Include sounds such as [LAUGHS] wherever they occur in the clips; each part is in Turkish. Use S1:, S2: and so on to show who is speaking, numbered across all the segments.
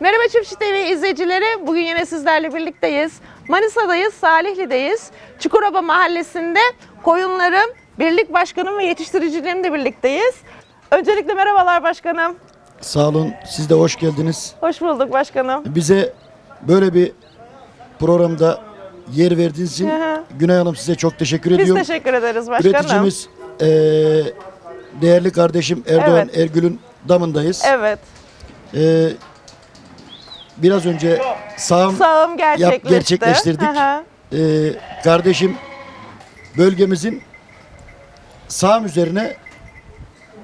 S1: Merhaba Çiftçi TV izleyicileri. Bugün yine sizlerle birlikteyiz. Manisa'dayız, Salihli'deyiz. Çukurova Mahallesi'nde koyunlarım, birlik başkanım ve yetiştiricilerimle birlikteyiz. Öncelikle merhabalar başkanım.
S2: Sağ olun. Siz de hoş geldiniz.
S1: Hoş bulduk başkanım.
S2: Bize böyle bir programda yer verdiğiniz için. Günay Hanım size çok teşekkür
S1: Biz
S2: ediyorum.
S1: teşekkür ederiz başkanım.
S2: Üreticimiz eee, değerli kardeşim Erdoğan
S1: Evet.
S2: Ergül'ün damındayız.
S1: Evet.
S2: Eee, biraz önce sağım
S1: Sağım gerçekleşti.
S2: gerçekleştirdik.
S1: Hı hı.
S2: eee, kardeşim bölgemizin sağım üzerine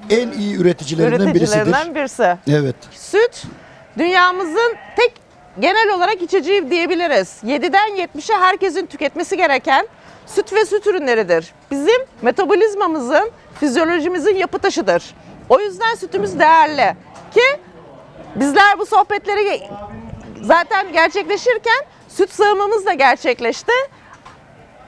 S2: en iyi üreticilerinden birisidir.
S1: Üreticilerinden birisi.
S2: Evet.
S1: Süt dünyamızın tek genel olarak içeceği diyebiliriz. 7'den 70'e herkesin tüketmesi gereken süt ve süt ürünleridir. Bizim metabolizmamızın, fizyolojimizin yapı taşıdır. O yüzden sütümüz değerli. Ki bizler bu sohbetleri zaten gerçekleşirken süt sağımımız da gerçekleşti.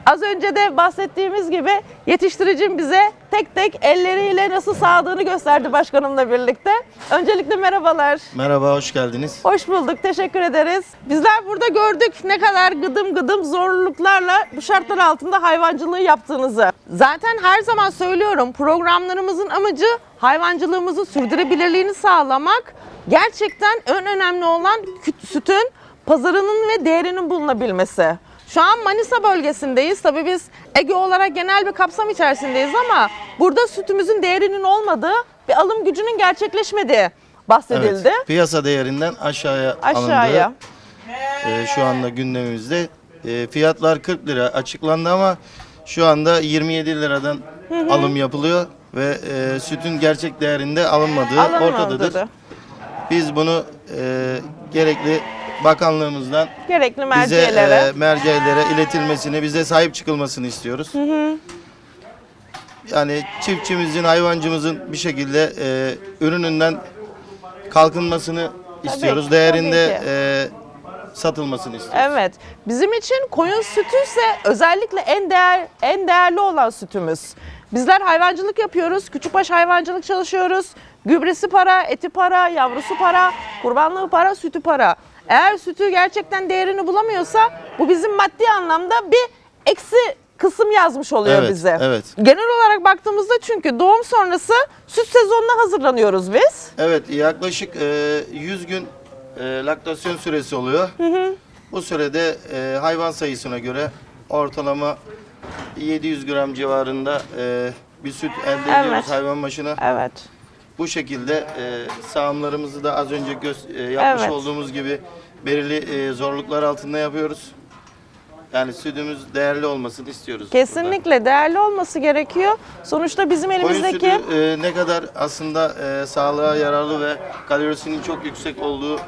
S1: Az önce de bahsettiğimiz gibi yetiştiricim bize tek tek elleriyle nasıl sağdığını gösterdi başkanımla birlikte. Öncelikle merhabalar.
S3: Merhaba, hoş geldiniz.
S1: Hoş bulduk, teşekkür ederiz. Bizler burada gördük ne kadar gıdım gıdım zorluklarla bu şartlar altında hayvancılığı yaptığınızı. Zaten her zaman söylüyorum programlarımızın amacı hayvancılığımızın sürdürülebilirliğini sağlamak. Gerçekten en önemli olan sütün pazarının ve değerinin bulunabilmesi. Şu an Manisa bölgesindeyiz. Tabii biz Ege olarak genel bir kapsam içerisindeyiz ama burada sütümüzün değerinin olmadığı ve alım gücünün gerçekleşmediği bahsedildi.
S3: Evet, piyasa değerinden aşağıya,
S1: Aşağıya.
S3: alındı. Ee, şu anda gündemimizde. Ee, fiyatlar 40 lira açıklandı ama şu anda 27 liradan alım yapılıyor ve e, sütün gerçek değerinde alınmadığı ortadadır.
S1: Alınmadığı.
S3: Biz bunu e, gerekli bakanlığımızdan
S1: Gerekli
S3: bize
S1: mercilere.
S3: e, merceğlere iletilmesini, bize sahip çıkılmasını istiyoruz. Yani çiftçimizin, hayvancımızın bir şekilde e, ürününden kalkınmasını istiyoruz.
S1: tabii
S3: Değerinde
S1: ki.
S3: e, satılmasını istiyoruz.
S1: Evet. Bizim için koyun sütü ise özellikle en değer en değerli olan sütümüz. Bizler hayvancılık yapıyoruz. Küçükbaş hayvancılık çalışıyoruz. Gübresi para, eti para, yavrusu para, kurbanlığı para, sütü para. Eğer sütü gerçekten değerini bulamıyorsa bu bizim maddi anlamda bir eksi kısım yazmış oluyor
S3: Evet,
S1: bize.
S3: evet.
S1: Genel olarak baktığımızda çünkü doğum sonrası süt sezonuna hazırlanıyoruz biz.
S3: Evet, yaklaşık e, 100 gün e, laktasyon süresi oluyor. Bu sürede e, hayvan sayısına göre ortalama 700 gram civarında e, bir süt elde
S1: Evet.
S3: ediyoruz hayvan başına.
S1: Evet.
S3: Bu şekilde e, sağımlarımızı da az önce göz, e, yapmış
S1: Evet.
S3: olduğumuz gibi belirli e, zorluklar altında yapıyoruz. Yani sütümüz değerli olmasını istiyoruz.
S1: Kesinlikle değerli olması gerekiyor. Sonuçta bizim
S3: burada. Koyun
S1: elimizdeki
S3: sütü e, ne kadar aslında e, sağlığa yararlı ve kalorisinin çok yüksek olduğu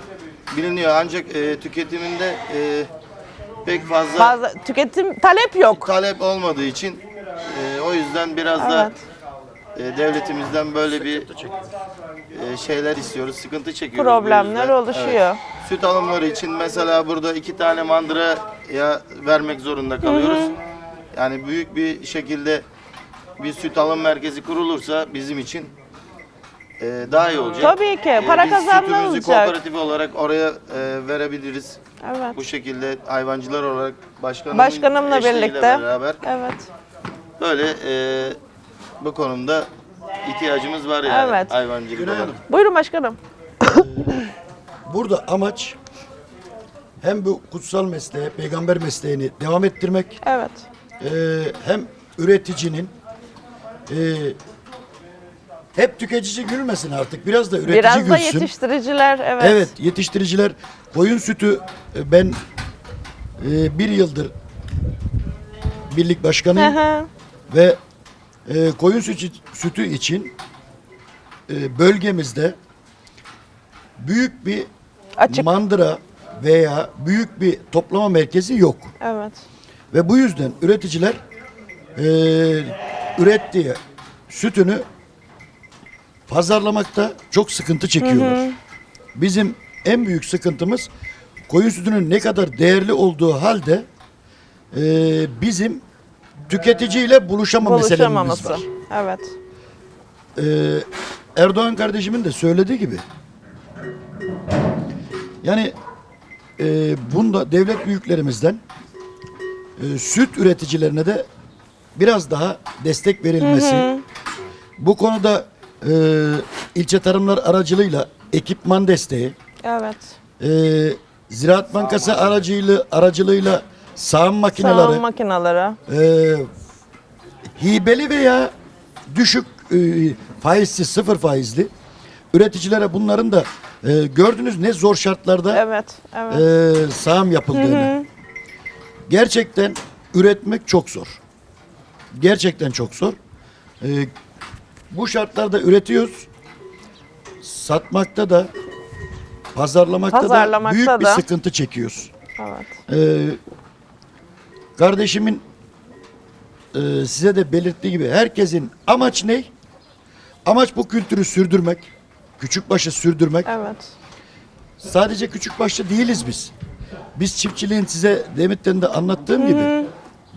S3: biliniyor. Ancak e, tüketiminde e, pek fazla
S1: fazla tüketim talep yok.
S3: talep olmadığı için e, o yüzden biraz da
S1: Evet.
S3: E, devletimizden böyle bir e, şeyler istiyoruz. Sıkıntı çekiyoruz. bu
S1: Problemler
S3: yüzden.
S1: oluşuyor.
S3: Süt alımları için mesela burada iki tane mandıraya vermek zorunda kalıyoruz. Yani büyük bir şekilde bir süt alım merkezi kurulursa bizim için e, daha iyi olacak.
S1: Tabii ki, para
S3: biz
S1: kazanma
S3: sütümüzü kooperatif olarak oraya e, verebiliriz.
S1: Evet.
S3: Bu şekilde hayvancılar olarak başkanımın
S1: Başkanımla birlikte.
S3: beraber
S1: Evet.
S3: böyle e, bu konumda ihtiyacımız var yani
S1: Evet.
S3: hayvancılık olarak.
S2: Hanım.
S1: Buyurun başkanım.
S2: Burada amaç hem bu kutsal mesleği, peygamber mesleğini devam ettirmek,
S1: Evet.
S2: eee, hem üreticinin eee, hep tüketici gülmesin artık. Biraz da üretici
S1: Biraz da
S2: gülsün.
S1: yetiştiriciler evet.
S2: Evet, yetiştiriciler koyun sütü e, ben e, bir yıldır birlik
S1: Hı
S2: başkanıyım
S1: hı.
S2: ve e, koyun sütü, sütü için e, bölgemizde büyük bir
S1: Açık.
S2: mandıra veya büyük bir toplama merkezi yok.
S1: Evet.
S2: Ve bu yüzden üreticiler e, ürettiği sütünü pazarlamakta çok sıkıntı çekiyorlar. Bizim en büyük sıkıntımız koyun sütünün ne kadar değerli olduğu halde e, bizim tüketiciyle buluşama meselemiz
S1: Buluşamaması.
S2: var.
S1: Evet.
S2: E, Erdoğan kardeşimin de söylediği gibi Yani e, bunda devlet büyüklerimizden e, süt üreticilerine de biraz daha destek verilmesi. Bu konuda e, ilçe tarımlar aracılığıyla ekipman desteği,
S1: Evet.
S2: e, Ziraat Bankası aracıyla aracılığıyla sağım makineleri,
S1: Sağım makineleri.
S2: e, hibeli veya düşük e, faizsiz sıfır faizli üreticilere bunların da e, gördünüz ne zor şartlarda
S1: Evet. Evet.
S2: e, sağım yapıldığını. Gerçekten üretmek çok zor. Gerçekten çok zor. E, bu şartlarda üretiyoruz. Satmakta da pazarlamakta,
S1: Pazarlamakta
S2: da büyük bir
S1: da.
S2: sıkıntı çekiyoruz.
S1: evet.
S2: Ee, kardeşimin e, size de belirttiği gibi herkesin amaç ne? Amaç bu kültürü sürdürmek, küçükbaşı sürdürmek.
S1: Evet.
S2: Sadece küçükbaşlı değiliz biz. Biz çiftçiliğin size demitten de anlattığım gibi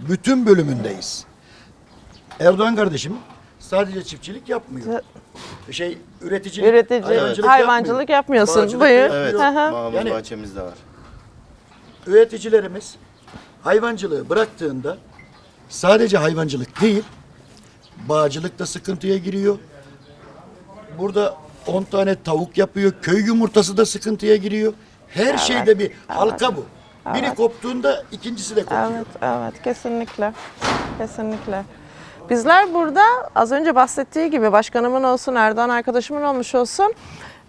S2: bütün bölümündeyiz. Erdoğan kardeşim sadece çiftçilik yapmıyor. Şey üreticilik,
S1: Üretici,
S2: hayvancılık,
S1: hayvancılık,
S2: yapmıyor.
S1: yapmıyorsun.
S2: Bağcılık
S1: Buyur.
S2: yapmıyor.
S3: Evet,
S1: Hı hı.
S3: bağımız
S2: Yani-
S3: bahçemizde var.
S2: üreticilerimiz hayvancılığı bıraktığında sadece hayvancılık değil, bağcılık da sıkıntıya giriyor. Burada 10 tane tavuk yapıyor, köy yumurtası da sıkıntıya giriyor. Her şeyde bir halka bu. Biri koptuğunda ikincisi de kopuyor.
S1: Evet, evet. Kesinlikle. Kesinlikle. Bizler burada az önce bahsettiği gibi başkanımın olsun, Erdoğan arkadaşımın olmuş olsun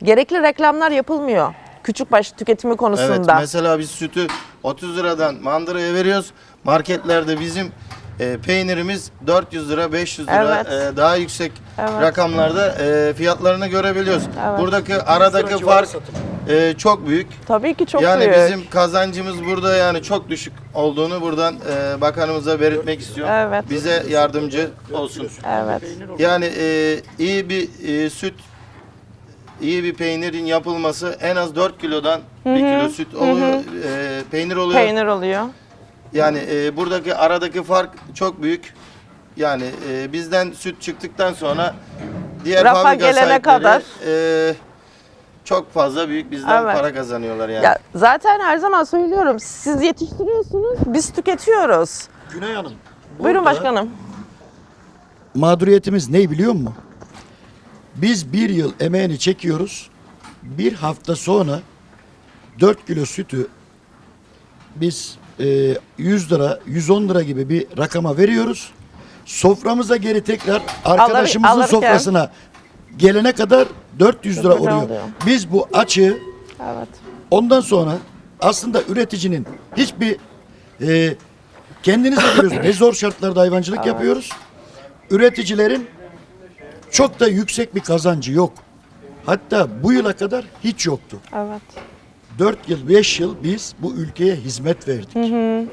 S1: gerekli reklamlar yapılmıyor. Küçükbaş tüketimi
S3: Evet,
S1: konusunda.
S3: mesela biz sütü 30 liradan mandıraya veriyoruz. Marketlerde bizim e, peynirimiz 400 lira, 500 lira
S1: Evet.
S3: e, daha yüksek
S1: Evet.
S3: rakamlarda e, fiyatlarını görebiliyoruz.
S1: Evet.
S3: Buradaki aradaki
S2: civarı
S3: fark e, çok büyük.
S1: Tabii ki çok
S3: yani
S1: büyük.
S3: bizim kazancımız burada yani çok düşük olduğunu buradan e, bakanımıza belirtmek istiyorum.
S1: Evet.
S3: Bize yardımcı olsun.
S1: Evet.
S3: Yani e, iyi bir e, süt, iyi bir peynirin yapılması en az 4 kilodan 1 kilo süt oluyor, e, peynir oluyor.
S1: Peynir oluyor.
S3: Yani e, buradaki aradaki fark çok büyük. Yani e, bizden süt çıktıktan sonra diğer
S1: Rafa
S3: fabrika
S1: gelene
S3: sahipleri,
S1: kadar.
S3: e, çok fazla büyük bizden
S1: Evet.
S3: para kazanıyorlar yani.
S1: Ya zaten her zaman söylüyorum. Siz yetiştiriyorsunuz, biz tüketiyoruz.
S2: Güney Hanım.
S1: Buyurun
S2: burada
S1: başkanım.
S2: Mağduriyetimiz ne biliyor musun? Biz bir yıl emeğini çekiyoruz. Bir hafta sonra 4 kilo sütü biz e, 100 lira, 110 lira gibi bir rakama veriyoruz. Soframıza geri tekrar arkadaşımızın
S1: alırken-
S2: sofrasına gelene kadar 400 lira
S1: Çok lira
S2: oluyor.
S1: oluyor.
S2: Biz bu açığı
S1: Evet.
S2: Ondan sonra aslında üreticinin hiçbir e, kendiniz de biliyorsunuz ne zor şartlarda hayvancılık yapıyoruz. Üreticilerin çok da yüksek bir kazancı yok. Hatta bu yıla kadar hiç yoktu.
S1: Evet.
S2: 4 yıl, 5 yıl biz bu ülkeye hizmet verdik.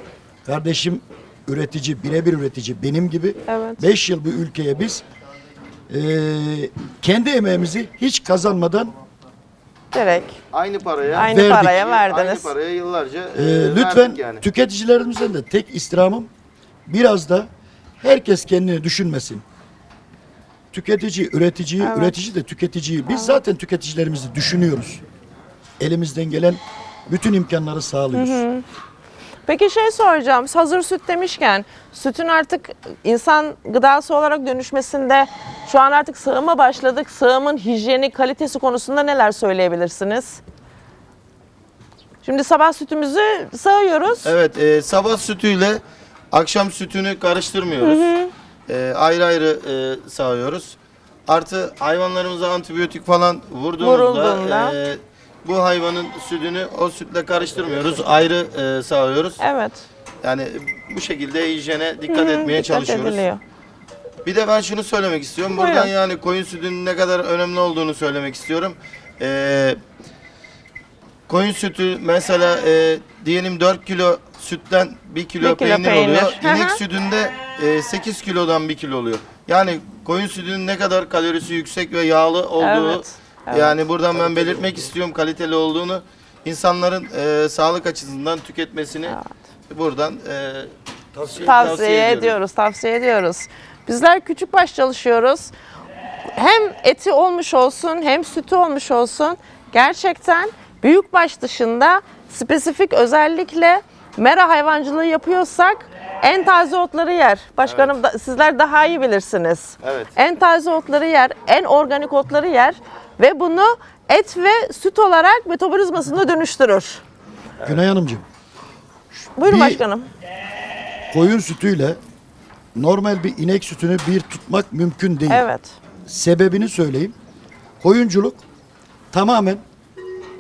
S2: Kardeşim üretici, birebir üretici benim gibi.
S1: Evet.
S2: 5 yıl bu ülkeye biz e, kendi emeğimizi hiç kazanmadan
S1: Direkt.
S3: Aynı paraya
S1: Aynı
S2: Verdik.
S1: paraya
S3: aynı
S1: verdiniz.
S3: paraya yıllarca
S2: Ee,
S3: e,
S2: lütfen
S3: verdik yani.
S2: tüketicilerimizden de tek istirhamım biraz da herkes kendini düşünmesin. Tüketici, üreticiyi,
S1: Evet.
S2: üretici de tüketiciyi. Biz zaten tüketicilerimizi düşünüyoruz. Elimizden gelen bütün imkanları sağlıyoruz.
S1: Peki şey soracağım. Hazır süt demişken sütün artık insan gıdası olarak dönüşmesinde şu an artık sağıma başladık. Sağımın hijyeni, kalitesi konusunda neler söyleyebilirsiniz? Şimdi sabah sütümüzü sağıyoruz.
S3: Evet, e, sabah sütüyle akşam sütünü karıştırmıyoruz. E, ayrı ayrı e, sağıyoruz. Artı hayvanlarımıza antibiyotik falan vurduğumuzda
S1: Vurulduğunda.
S3: e, bu hayvanın sütünü o sütle karıştırmıyoruz. Ayrı e, sağıyoruz.
S1: Evet.
S3: Yani bu şekilde hijyene dikkat etmeye
S1: Dikkat
S3: çalışıyoruz.
S1: ediliyor.
S3: Bir de ben şunu söylemek istiyorum. Buradan
S1: Buyurun.
S3: yani koyun sütünün ne kadar önemli olduğunu söylemek istiyorum. Ee, koyun sütü mesela e, diyelim 4 kilo sütten 1 kilo,
S1: Bir kilo
S3: peynir,
S1: peynir.
S3: oluyor. İnek sütünde e, 8 kilodan 1 kilo oluyor. Yani koyun sütünün ne kadar kalorisi yüksek ve yağlı olduğu
S1: Evet, evet.
S3: yani buradan ben belirtmek istiyorum kaliteli olduğunu. İnsanların e, sağlık açısından tüketmesini buradan e,
S2: Tavsiye
S1: Tavsiye,
S3: Tavsiye
S1: ediyoruz, tavsiye ediyoruz. Bizler küçük baş çalışıyoruz. Hem eti olmuş olsun hem sütü olmuş olsun. Gerçekten büyükbaş dışında spesifik özellikle mera hayvancılığı yapıyorsak en taze otları yer. Başkanım da, sizler daha iyi bilirsiniz.
S3: Evet.
S1: En taze otları yer, en organik otları yer ve bunu et ve süt olarak metabolizmasında dönüştürür.
S2: Günay Hanımcığım,
S1: Buyurun
S2: Bir-
S1: başkanım.
S2: koyun sütüyle normal bir inek sütünü bir tutmak mümkün değil.
S1: Evet.
S2: Sebebini söyleyeyim. Koyunculuk tamamen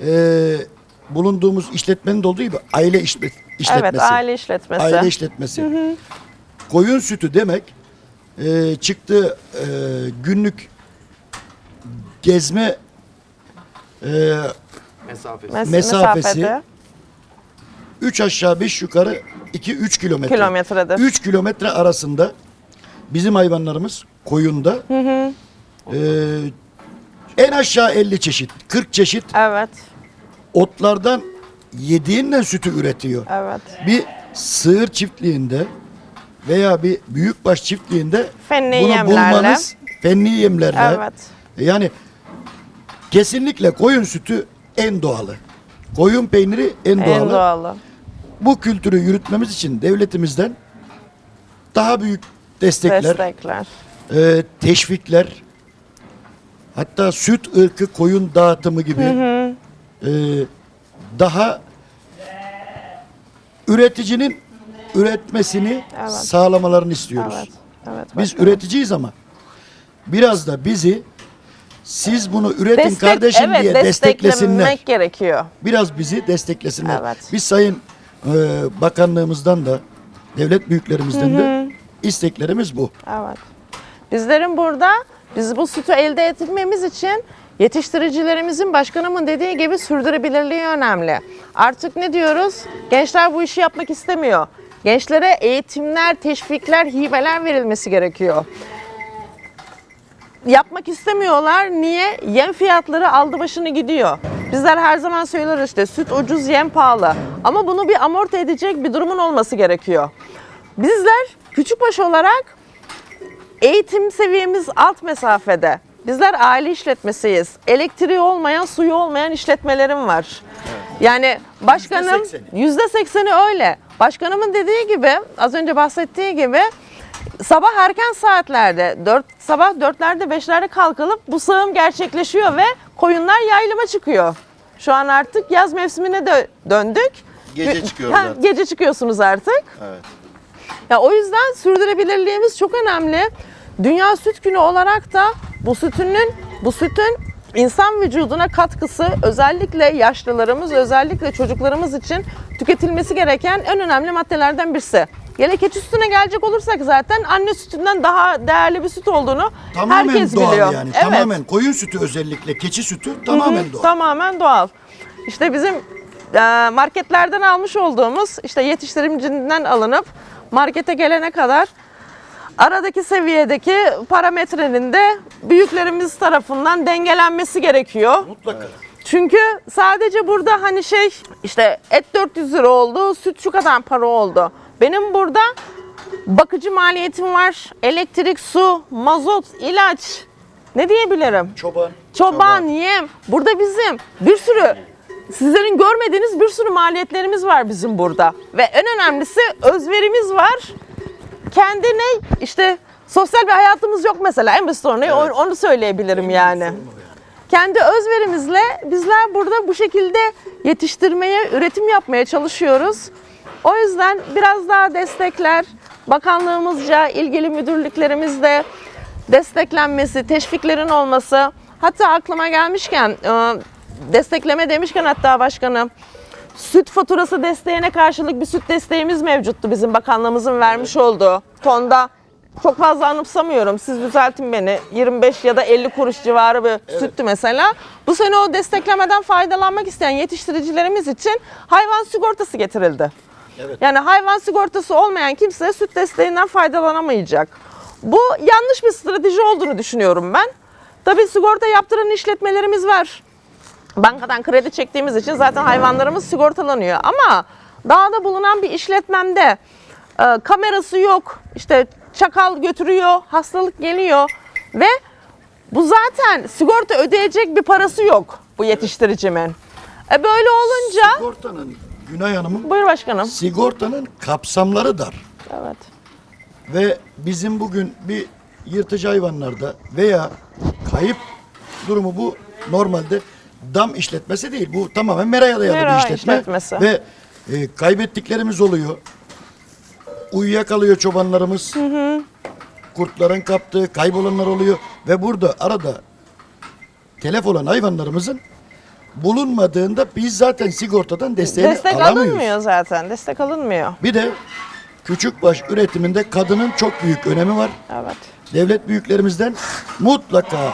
S2: eee, bulunduğumuz işletmenin de olduğu gibi aile işlet, işletmesi.
S1: Evet, aile işletmesi.
S2: Aile işletmesi. Koyun sütü demek eee çıktığı eee, günlük gezme eee
S3: Mesafesi.
S1: Mes-
S2: mesafesi
S1: mesafede
S2: 3 aşağı 5 yukarı 2-3 kilometre.
S1: kilometredir.
S2: 3 kilometre arasında bizim hayvanlarımız koyunda eee, en aşağı 50 çeşit, 40 çeşit
S1: Evet,
S2: otlardan yediğinden sütü üretiyor.
S1: evet.
S2: Bir sığır çiftliğinde veya bir büyükbaş çiftliğinde
S1: Fenli
S2: bunu
S1: yemlerle.
S2: bulmanız fenli yemlerle.
S1: Evet.
S2: Yani kesinlikle koyun sütü en doğalı. Koyun peyniri en doğalı.
S1: En doğalı.
S2: Bu kültürü yürütmemiz için devletimizden daha büyük destekler,
S1: Destekler.
S2: e, teşvikler, hatta süt ırkı koyun dağıtımı gibi e, daha üreticinin üretmesini
S1: Evet.
S2: sağlamalarını istiyoruz.
S1: Evet. Evet.
S2: Biz üreticiyiz ama biraz da bizi siz bunu üretin
S1: Destek-
S2: kardeşim
S1: evet,
S2: diye desteklesinler.
S1: desteklemek gerekiyor.
S2: Biraz bizi desteklesinler.
S1: Evet.
S2: Biz Sayın e, Bakanlığımızdan da devlet büyüklerimizden de isteklerimiz bu.
S1: Evet. Bizlerin burada biz bu sütü elde etmemiz için yetiştiricilerimizin başkanımın dediği gibi sürdürülebilirliği önemli. Artık ne diyoruz? Gençler bu işi yapmak istemiyor. Gençlere eğitimler, teşvikler, hibeler verilmesi gerekiyor. Yapmak istemiyorlar. Niye? Yem fiyatları aldı başını gidiyor. Bizler her zaman söylüyoruz işte süt ucuz, yem pahalı. Ama bunu bir amorti edecek bir durumun olması gerekiyor. Bizler küçükbaş olarak Eğitim seviyemiz alt mesafede. Bizler aile işletmesiyiz. Elektriği olmayan, suyu olmayan işletmelerim var. Yani başkanım
S2: %80'i.
S1: yüzde sekseni öyle. Başkanımın dediği gibi, az önce bahsettiği gibi sabah erken saatlerde, 4, sabah dörtlerde beşlerde kalkılıp bu sağım gerçekleşiyor ve koyunlar yaylıma çıkıyor. Şu an artık yaz mevsimine de döndük.
S3: Gece çıkıyoruz
S1: Ha,
S3: artık.
S1: Gece çıkıyorsunuz artık.
S3: Evet.
S1: Ya o yüzden sürdürülebilirliğimiz çok önemli. Dünya Süt Günü olarak da bu sütünün bu sütün insan vücuduna katkısı özellikle yaşlılarımız, özellikle çocuklarımız için tüketilmesi gereken en önemli maddelerden birisi. Gele keçi sütüne gelecek olursak zaten anne sütünden daha değerli bir süt olduğunu
S2: Tamamen
S1: herkes
S2: doğal
S1: biliyor.
S2: yani.
S1: Evet.
S2: Tamamen koyun sütü özellikle keçi sütü tamamen doğal.
S1: Tamamen doğal. İşte bizim e, marketlerden almış olduğumuz işte yetiştirimcinden alınıp markete gelene kadar aradaki seviyedeki parametrenin de büyüklerimiz tarafından dengelenmesi gerekiyor.
S2: Mutlaka.
S1: Çünkü sadece burada hani şey işte et 400 lira oldu, süt şu kadar para oldu. Benim burada bakıcı maliyetim var, elektrik, su, mazot, ilaç. Ne diyebilirim?
S2: Çoban.
S1: Çoban, yem. Burada bizim bir sürü sizlerin görmediğiniz bir sürü maliyetlerimiz var bizim burada. Ve en önemlisi özverimiz var. Kendine işte sosyal bir hayatımız yok mesela. En basit örneği onu- onu söyleyebilirim yani. Kendi özverimizle bizler burada bu şekilde yetiştirmeye, üretim yapmaya çalışıyoruz. O yüzden biraz daha destekler, bakanlığımızca, ilgili müdürlüklerimizde desteklenmesi, teşviklerin olması. Hatta aklıma gelmişken, e, destekleme demişken hatta başkanım, süt faturası desteğine karşılık bir süt desteğimiz mevcuttu bizim bakanlığımızın vermiş olduğu tonda. Çok fazla anımsamıyorum. Siz düzeltin beni. 25 ya da 50 kuruş civarı bir süttü mesela. Bu sene o desteklemeden faydalanmak isteyen yetiştiricilerimiz için hayvan sigortası getirildi.
S2: Evet.
S1: Yani hayvan sigortası olmayan kimse süt desteğinden faydalanamayacak. Bu yanlış bir strateji olduğunu düşünüyorum ben. Tabii sigorta yaptıran işletmelerimiz var bankadan kredi çektiğimiz için zaten hayvanlarımız sigortalanıyor. Ama dağda bulunan bir işletmemde e, kamerası yok, işte çakal götürüyor, hastalık geliyor ve bu zaten sigorta ödeyecek bir parası yok bu yetiştiricimin. E böyle olunca
S2: Sigortanın Günay Hanım'ın
S1: buyur başkanım.
S2: sigortanın kapsamları dar.
S1: Evet.
S2: Ve bizim bugün bir yırtıcı hayvanlarda veya kayıp durumu bu normalde dam işletmesi değil. Bu tamamen meraya dayalı
S1: Mera
S2: bir işletme.
S1: işletmesi.
S2: Ve e, kaybettiklerimiz oluyor. Uyuyakalıyor çobanlarımız. Kurtların kaptığı kaybolanlar oluyor. Ve burada arada telef olan hayvanlarımızın bulunmadığında biz zaten sigortadan desteğini
S1: Destek
S2: alamıyoruz.
S1: alınmıyor zaten. Destek alınmıyor.
S2: Bir de küçükbaş üretiminde kadının çok büyük önemi var.
S1: Evet.
S2: Devlet büyüklerimizden mutlaka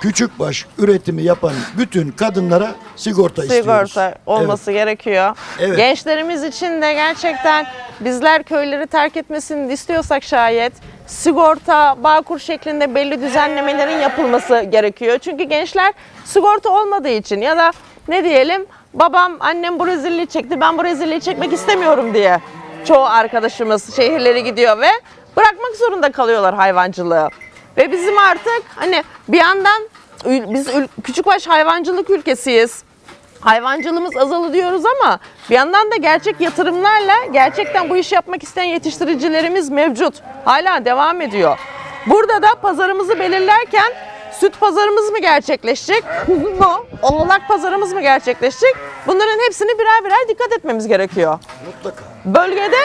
S2: küçükbaş üretimi yapan bütün kadınlara sigorta, istiyoruz.
S1: Sigorta olması gerekiyor.
S2: Evet.
S1: Gençlerimiz için de gerçekten bizler köyleri terk etmesini istiyorsak şayet sigorta, bağkur şeklinde belli düzenlemelerin yapılması gerekiyor. Çünkü gençler sigorta olmadığı için ya da ne diyelim babam annem bu rezilliği çekti ben bu rezilliği çekmek istemiyorum diye çoğu arkadaşımız şehirlere gidiyor ve bırakmak zorunda kalıyorlar hayvancılığı. Ve bizim artık hani bir yandan biz küçükbaş hayvancılık ülkesiyiz. Hayvancılığımız azalı diyoruz ama bir yandan da gerçek yatırımlarla gerçekten bu işi yapmak isteyen yetiştiricilerimiz mevcut. Hala devam ediyor. Burada da pazarımızı belirlerken süt pazarımız mı gerçekleşecek? [LAUGHS] Kuzu mu? Oğlak pazarımız mı gerçekleşecek? Bunların hepsini birer birer dikkat etmemiz gerekiyor.
S2: Mutlaka.
S1: Bölgede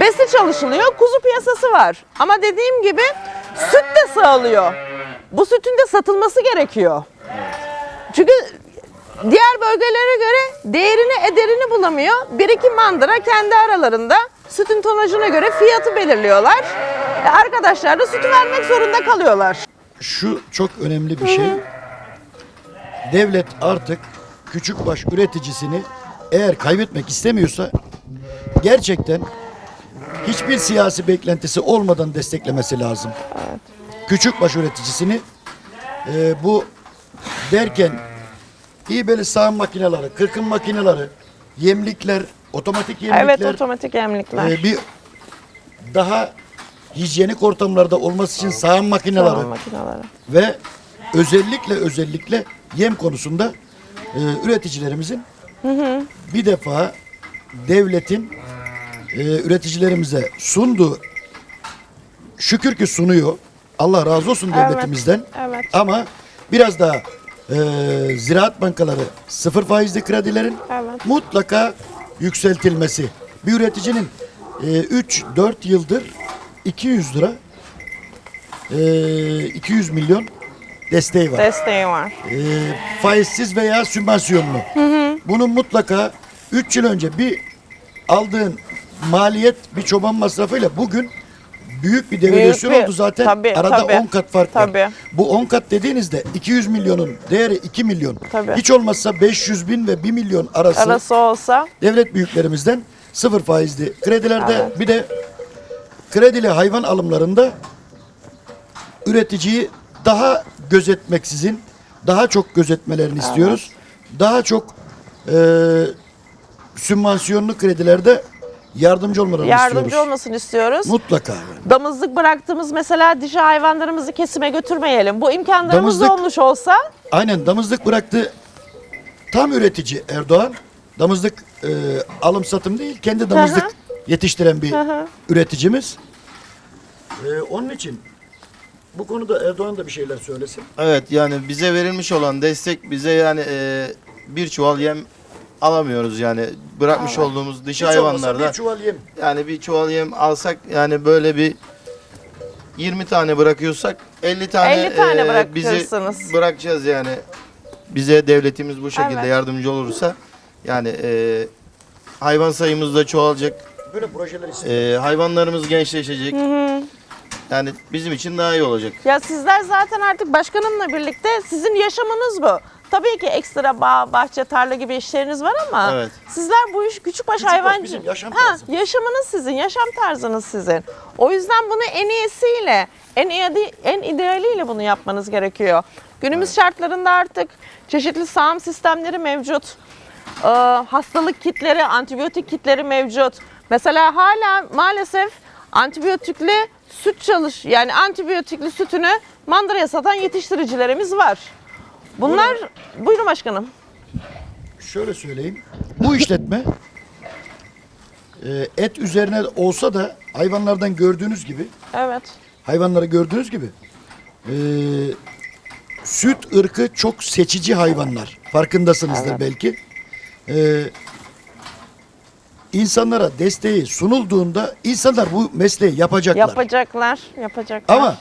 S1: besi çalışılıyor, kuzu piyasası var. Ama dediğim gibi süt de sağlıyor. Bu sütün de satılması gerekiyor. Çünkü diğer bölgelere göre değerini ederini bulamıyor. Bir iki mandıra kendi aralarında sütün tonajına göre fiyatı belirliyorlar. E arkadaşlar da sütü vermek zorunda kalıyorlar.
S2: Şu çok önemli bir şey. Devlet artık küçükbaş üreticisini eğer kaybetmek istemiyorsa gerçekten hiçbir siyasi beklentisi olmadan desteklemesi lazım. Küçükbaş üreticisini e, bu derken iyi böyle sağım makineleri, kırkım makineleri, yemlikler, otomatik yemlikler,
S1: Evet otomatik emlikler.
S2: e, bir daha hijyenik ortamlarda olması için sağım makineleri
S1: Sağım makineleri.
S2: ve özellikle özellikle yem konusunda e, üreticilerimizin bir defa devletin e, üreticilerimize sunduğu şükür ki sunuyor. Allah razı olsun
S1: Evet,
S2: devletimizden.
S1: evet.
S2: Ama biraz daha e, ziraat bankaları sıfır faizli kredilerin
S1: Evet.
S2: mutlaka yükseltilmesi. Bir üreticinin 3-4 yıldır 200 lira e, 200 milyon desteği var.
S1: Desteği var.
S2: E, faizsiz veya sübvansiyonlu. Bunun mutlaka 3 yıl önce bir aldığın maliyet bir çoban masrafıyla bugün büyük bir devalüasyon oldu zaten.
S1: tabii,
S2: Arada
S1: tabii.
S2: 10 kat fark var.
S1: Tabii.
S2: Bu 10 kat dediğinizde 200 milyonun değeri 2 milyon.
S1: Tabii.
S2: Hiç olmazsa 500 bin ve 1 milyon arası,
S1: Arası olsa
S2: devlet büyüklerimizden sıfır faizli kredilerde
S1: Evet.
S2: bir de kredili hayvan alımlarında üreticiyi daha gözetmeksizin daha çok gözetmelerini istiyoruz. Daha çok e, sübvansiyonlu kredilerde yardımcı olmalarını
S1: yardımcı
S2: istiyoruz.
S1: olmasını istiyoruz.
S2: Mutlaka. yani.
S1: Damızlık bıraktığımız mesela dişi hayvanlarımızı kesime götürmeyelim. Bu imkanlarımız
S2: Damızlık-
S1: olmuş olsa
S2: Aynen damızlık bıraktı. Tam üretici Erdoğan. Damızlık e, alım satım değil, kendi damızlık yetiştiren bir üreticimiz. E, onun için bu konuda Erdoğan da bir şeyler söylesin.
S3: Evet yani bize verilmiş olan destek bize yani e, bir çuval yem alamıyoruz yani bırakmış olduğumuz dişi
S2: Hiç
S3: hayvanlarda
S2: bir çuval yem.
S3: yani bir çuval yem alsak yani böyle bir 20 tane bırakıyorsak 50 tane,
S1: 50 tane
S3: e, bizi bırakacağız yani. Bize devletimiz bu şekilde
S1: Evet.
S3: yardımcı olursa yani e, hayvan sayımız da çoğalacak.
S2: Böyle projeler
S3: e, hayvanlarımız gençleşecek. Yani bizim için daha iyi olacak.
S1: ya sizler zaten artık başkanımla birlikte sizin yaşamınız bu. Tabii ki ekstra bağ, bahçe, tarla gibi işleriniz var ama
S3: Evet.
S1: sizler bu iş küçükbaş
S2: Küçükbaş
S1: hayvancı.
S2: bizim yaşam
S1: ha,
S2: tarzımız.
S1: yaşamınız sizin, yaşam tarzınız sizin. O yüzden bunu en iyisiyle, en iyi en idealiyle bunu yapmanız gerekiyor. Günümüz şartlarında artık çeşitli sağım sistemleri mevcut. Ee, hastalık kitleri, antibiyotik kitleri mevcut. Mesela hala maalesef antibiyotikli süt çalış yani antibiyotikli sütünü mandıraya satan yetiştiricilerimiz var. Bunlar buyurun başkanım.
S2: şöyle söyleyeyim. Bu işletme e, et üzerine olsa da hayvanlardan gördüğünüz gibi
S1: Evet.
S2: hayvanları gördüğünüz gibi e, süt ırkı çok seçici hayvanlar. Farkındasınızdır belki. E, insanlara desteği sunulduğunda insanlar bu mesleği yapacaklar.
S1: Yapacaklar. Yapacaklar.
S2: Ama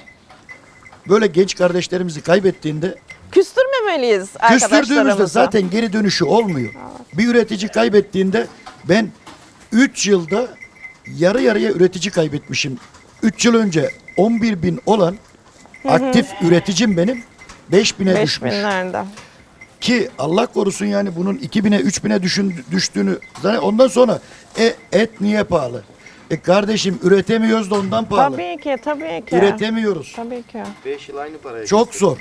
S2: böyle genç kardeşlerimizi kaybettiğinde
S1: küstürmemeliyiz
S2: küstürdüğümüzde
S1: arkadaşlarımızı.
S2: zaten geri dönüşü olmuyor. Bir üretici kaybettiğinde ben 3 yılda yarı yarıya üretici kaybetmişim. 3 yıl önce 11 bin olan aktif üreticim benim 5 bine
S1: Beş
S2: düşmüş.
S1: binlerde.
S2: Ki Allah korusun yani bunun 2000'e 3000'e düşün, düştüğünü zaten ondan sonra e, et niye pahalı? E kardeşim üretemiyoruz da ondan pahalı.
S1: Tabii ki, tabii ki.
S2: Üretemiyoruz.
S1: Tabii ki.
S3: 5 yıl aynı paraya.
S2: Çok zor.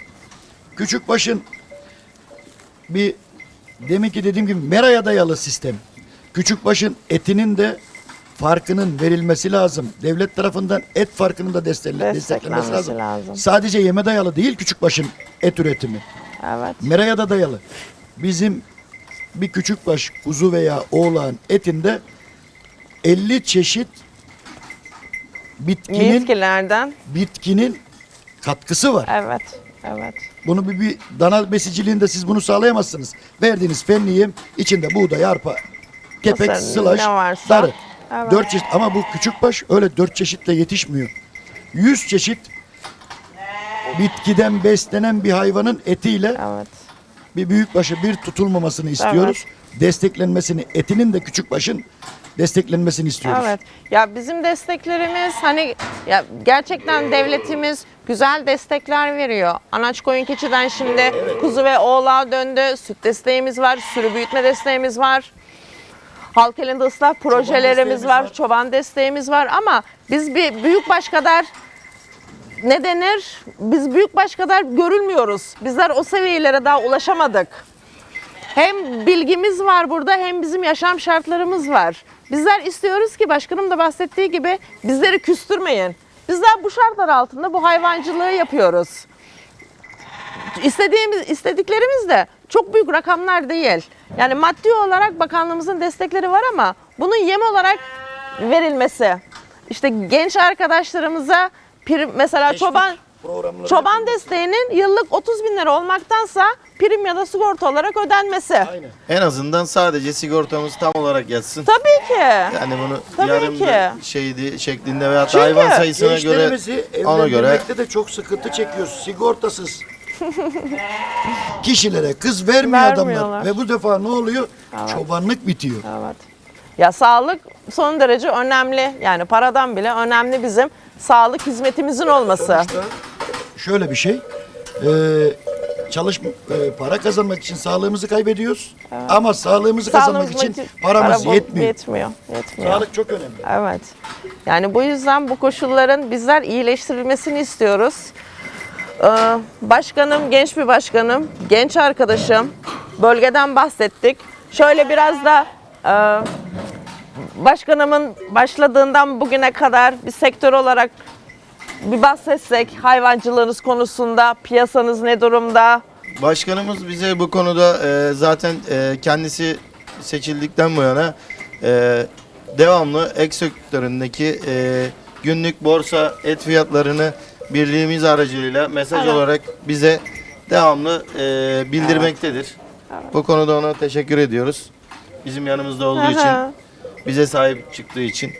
S2: Küçük başın bir demin ki dediğim gibi meraya dayalı sistem. Küçük başın etinin de farkının verilmesi lazım. Devlet tarafından et farkının da destekle,
S1: Desteklenmesi
S2: desteklenmesi lazım.
S1: lazım.
S2: Sadece yeme dayalı değil küçük başın et üretimi.
S1: Evet.
S2: Meraya da dayalı. Bizim bir küçük baş kuzu veya oğlan etinde 50 çeşit bitkinin
S1: Bitkilerden.
S2: bitkinin katkısı var.
S1: Evet. Evet.
S2: Bunu bir, bir dana besiciliğinde siz bunu sağlayamazsınız. Verdiğiniz fenli yem içinde buğday, arpa, kepek,
S1: Mısır, ne varsa.
S2: darı.
S1: Evet.
S2: Dört çeşit ama bu küçük baş öyle dört çeşitle yetişmiyor. Yüz çeşit bitkiden beslenen bir hayvanın etiyle
S1: Evet.
S2: bir büyük başı bir tutulmamasını istiyoruz. Desteklenmesini, etinin de küçük başın desteklenmesini istiyoruz.
S1: Evet. Ya bizim desteklerimiz hani ya gerçekten devletimiz güzel destekler veriyor. Anaç koyun keçiden şimdi kuzu ve oğlağa döndü. Süt desteğimiz var, sürü büyütme desteğimiz var. Halk elinde ıslah projelerimiz
S2: desteğimiz
S1: var,
S2: var.
S1: çoban desteğimiz var ama biz bir büyükbaş kadar ne denir? Biz büyükbaş kadar görülmüyoruz. Bizler o seviyelere daha ulaşamadık. Hem bilgimiz var burada hem bizim yaşam şartlarımız var. Bizler istiyoruz ki başkanım da bahsettiği gibi bizleri küstürmeyin. Bizler bu şartlar altında bu hayvancılığı yapıyoruz. İstediğimiz istediklerimiz de çok büyük rakamlar değil. Yani maddi olarak bakanlığımızın destekleri var ama bunun yem olarak verilmesi. İşte genç arkadaşlarımıza mesela çoban
S2: programları
S1: çoban desteğinin yıllık 30 bin lira olmaktansa prim ya da sigorta olarak ödenmesi.
S2: Aynen.
S3: En azından sadece sigortamız tam olarak yatsın.
S1: Tabii ki.
S3: Yani bunu
S1: Tabii
S3: yarım
S1: ki.
S3: da şeydi şeklinde veya
S1: Çünkü
S3: hayvan sayısına göre
S2: Gençlerimizi
S3: ona göre
S2: evlendirmekte de çok sıkıntı çekiyoruz. Sigortasız. [LAUGHS] Kişilere kız vermiyor
S1: Vermiyorlar.
S2: adamlar. Ve bu defa ne oluyor? Çobanlık bitiyor.
S1: Evet. Ya sağlık son derece önemli. Yani paradan bile önemli bizim sağlık hizmetimizin olması.
S2: Sonuçta şöyle bir şey. Ee, çalış e, para kazanmak için sağlığımızı kaybediyoruz. Ama sağlığımızı kazanmak için
S1: için
S2: paramız
S1: para
S2: yetmiyor.
S1: Yetmiyor. Yetmiyor.
S2: Sağlık çok önemli.
S1: Evet. Yani bu yüzden bu koşulların bizler iyileştirilmesini istiyoruz. Ee, başkanım, genç bir başkanım, genç arkadaşım. Bölgeden bahsettik. Şöyle biraz da e, başkanımın başladığından bugüne kadar bir sektör olarak bir bahsetsek hayvancılığınız konusunda piyasanız ne durumda?
S3: Başkanımız bize bu konuda e, zaten e, kendisi seçildikten bu yana e, devamlı ek sektöründeki e, günlük borsa et fiyatlarını birliğimiz aracılığıyla mesaj
S1: Evet.
S3: olarak bize devamlı e, bildirmektedir. Bu konuda ona teşekkür ediyoruz. Bizim yanımızda olduğu için,
S1: Aha.
S3: bize sahip çıktığı için.